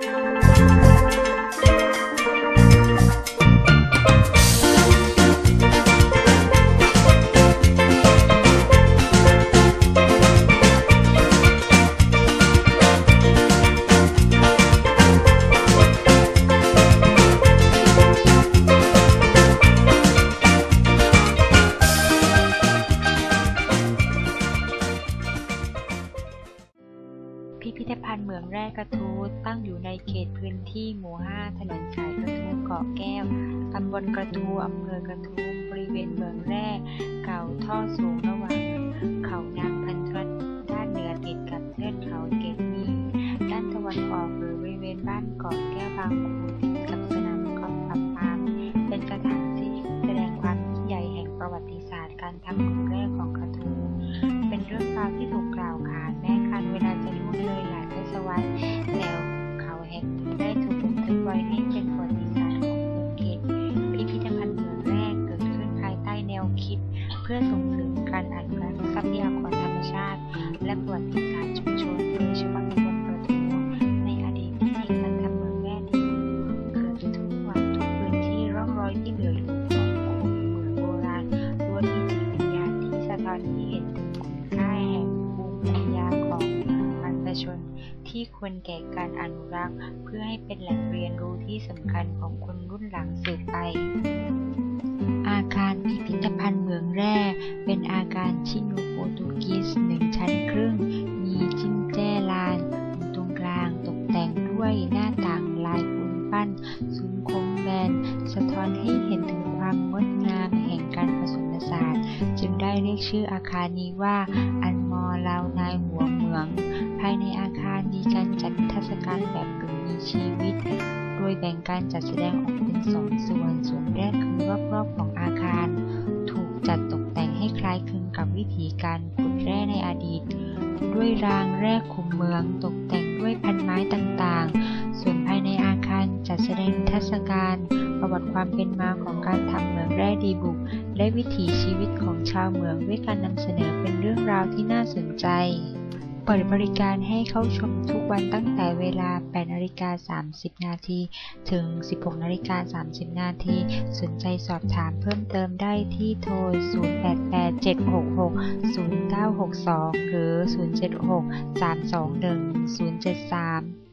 Música พิพิธภัณฑ์เหมืองแร่กระทู้ตั้งอยู่ในเขตพื้นที่หมู่ 5 ถนนสายกระทู้เกาะแก้ว ตำบลกระทู้อำเภอกระทู้บริเวณเหมืองแร่เก่าท่อสูงระหว่าง เขานางพันทรัตด้านเหนือติดกับเทือกเขาเกตมีด้านตะวันออกหรือบริเวณบ้านเกาะแก้วบางคูติดกับสนามกอล์ฟปามเป็นสถานที่แสดงความยิ่งใหญ่แห่งประวัติศาสตร์การทำเหมืองแร่ของกระทู้เป็นเรื่องราวที่ถูกกล่าวขาน แม้คันเวลาจะล่วงเลยหลายทศวรรษแล้วเขาแห่งได้ถูกบันทึกไว้ให้เป็นประวัติศาสตร์ของภูเก็ตพิพิธภัณฑ์เมืองแรกเกิดขึ้นภายใต้แนวคิด เพื่อส่งเสริมการอนุรักษ์ทรัพยากรธรรมชาติ และประวัติศาสตร์ชุม ควรแก่การอนุรักษ์ เพื่อให้เป็นแหล่งเรียนรู้ที่สำคัญของคนรุ่นหลังสืบไป อาคารพิพิธภัณฑ์เมืองแร่ เป็นอาคารชิโนโปรตุกีสหนึ่งชั้นครึ่ง มีจิ้มแจ้ลานอยู่ตรงกลางตกแต่งด้วยหน้าต่างลายปูนปั้น ซุ้มโค้งแบน สะท้อนให้เห็นถึงความงดงาม เรียกชื่ออาคารนี้ว่า อันมอลาวนายหัวเมือง ภายในอาคารมีการจัดนิทรรศการแบบกึ่งมีชีวิต โดยแบ่งการจัดแสดงออกเป็นสองส่วน ส่วนแรกคือรอบๆของอาคาร ถูกจัดตกแต่งให้คล้ายคลึงกับวิถีการขุดแร่ในอดีต ด้วยรางแร่คุมเมืองตกแต่งด้วยพันไม้ต่างๆ ส่วนภายในอาคารจัดแสดงนิทรรศการ ประวัติความเป็นมาของการทำเหมืองแร่ดีบุก และวิถีชีวิตของชาวเหมืองด้วยการนำเสนอเป็นเรื่องราวที่น่าสนใจ เปิดบริการให้เข้าชมทุกวันตั้งแต่เวลา 8นาฬิกา30 นาที ถึง 16นาฬิกา30 นาที สนใจสอบถามเพิ่มเติมได้ที่โทร 0887660962 หรือ 076 321 073